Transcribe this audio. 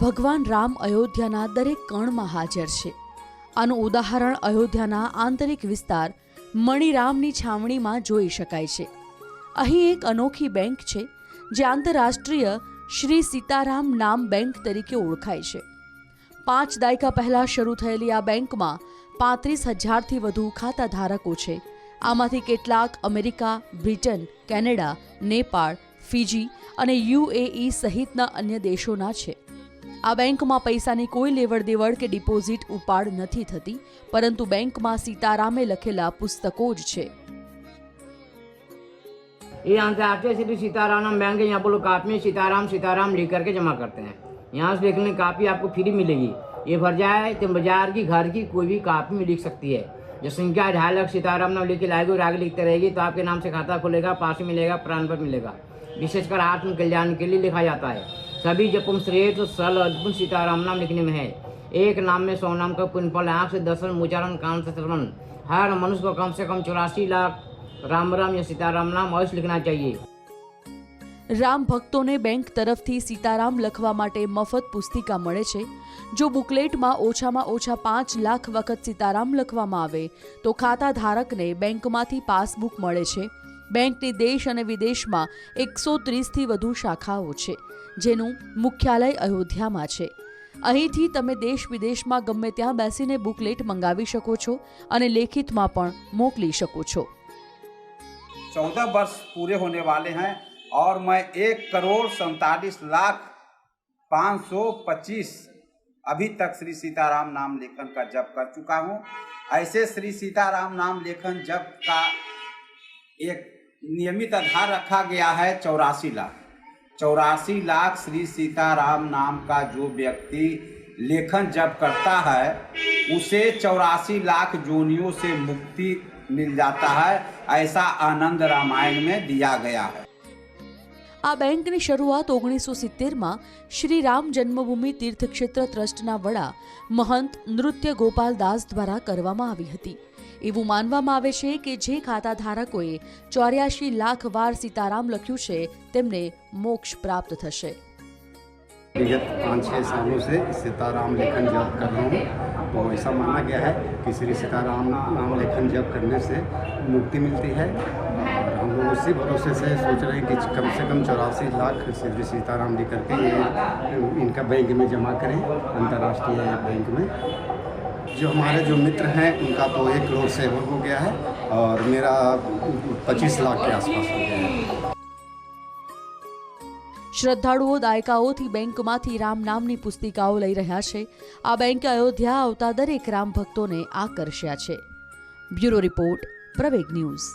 ભગવાન રામ અયોધ્યાના દરેક કણમાં હાજર છે. આનું ઉદાહરણ અયોધ્યાના આંતરિક વિસ્તાર મણિરામની છાવણીમાં જોઈ શકાય છે. અહીં એક અનોખી બેંક છે, જે આંતરરાષ્ટ્રીય શ્રી સીતારામ નામ બેંક તરીકે ઓળખાય છે. પાંચ દાયકા પહેલા શરૂ થયેલી આ બેંકમાં પાંત્રીસ હજારથી વધુ ખાતા ધારકો છે. આમાંથી કેટલાક America, Britain, Canada, Nepal, Fiji અને યુએઈ સહિતના અન્ય દેશોના છે. આ બેંકમાં પૈસાની કોઈ લેવડ દેવડ કે ડિપોઝિટ ઉપાડ નથી થતી પરંતુ બેંકમાં સીતારામે લખેલા પુસ્તકો જ છે ये यहाँ से आते हैं श्री सीताराम नाम बैंक है यहाँ पर लोग कापी में सीताराम सीताराम लिख करके जमा करते हैं यहाँ से लिखने की कापी आपको फ्री मिलेगी ये भर जाए तो बाजार की घर की कोई भी कापी में लिख सकती है जो संख्या ढाई लाख सीताराम नाम लिख के लाएगी और आगे लिखते रहेगी तो आपके नाम से खाता खुलेगा पास मिलेगा प्राण पर मिलेगा विशेषकर आत्म कल्याण के लिए लिखा जाता है सभी जपुम श्रेष्ठ सरल अद्भुत सीताराम नाम लिखने में है एक नाम में सौ नाम का पुण्य फल आँख से दर्शन उच्चारण कान से श्रवण हर मनुष्य को कम से कम चौरासी लाख राम राम या सीताराम नाम अवश्य लिखना चाहिए રામ ભક્તોને બેંક તરફથી સીતારામ લખવા માટે મફત પુસ્તિકા મળે છે જો બુકલેટમાં ઓછામાં ઓછા પાંચ લાખ વખત સીતારામ લખવામાં આવે તો ખાતા ધારકને બેંકમાંથી પાસબુક મળે છે બેંકની દેશ અને વિદેશમાં એકસો ત્રીસથી વધુ શાખાઓ છે જેનું મુખ્યાલય અયોધ્યામાં છે અહીંથી તમે દેશ વિદેશમાં ગમે ત્યાં બેસીને બુકલેટ મંગાવી શકો છો અને લેખિતમાં પણ મોકલી શકો છો चौदह वर्ष पूरे होने वाले हैं और मैं एक करोड़ सैंतालीस लाख पाँच सौ पच्चीस अभी तक श्री सीताराम नाम लेखन का जप कर चुका हूँ ऐसे श्री सीताराम नाम लेखन जप का एक नियमित आधार रखा गया है चौरासी लाख। चौरासी लाख श्री सीताराम नाम का जो व्यक्ति लेखन जब करता है, उसे चौरासी लाख जोनियों से मुक्ति मिल जाता है, ऐसा आनंद रामायण में दिया गया है। આ બેંકની શરૂઆત ઓગણીસો સિત્તેરમાં શ્રી રામ જન્મભૂમિ તીર્થક્ષેત્ર ટ્રસ્ટના વડા મહંત નૃત્ય ગોપાલ દાસ દ્વારા કરવામાં આવી હતી એવું માનવામાં આવે છે કે જે ખાતા ધારકોએ ચોર્યાસી લાખ વાર સીતારામ લખ્યું છે તેમને મોક્ષ પ્રાપ્ત થશે विगत पाँच छः सालों से सीताराम लेखन जप कर रहा हूँ तो ऐसा माना गया है कि श्री सीताराम नाम लेखन जप करने से मुक्ति मिलती है और हम लोग उसी भरोसे से सोच रहे हैं कि कम से कम चौरासी लाख श्री सीताराम लिख करके ये इनका बैंक में जमा करें अंतर्राष्ट्रीय बैंक में जो हमारे जो मित्र हैं उनका तो एक करोड़ से ऊपर हो गया है और मेरा पच्चीस लाख के आसपास हो गया है શ્રદ્ધાળુઓ દાયકાઓથી બેંકમાંથી રામ નામની પુસ્તિકાઓ લઈ રહ્યા છે આ બેંકે અયોધ્યા આવતા દરેક રામ ભક્તોને આકર્ષ્યા છે બ્યુરો રિપોર્ટ પ્રવેગ ન્યૂઝ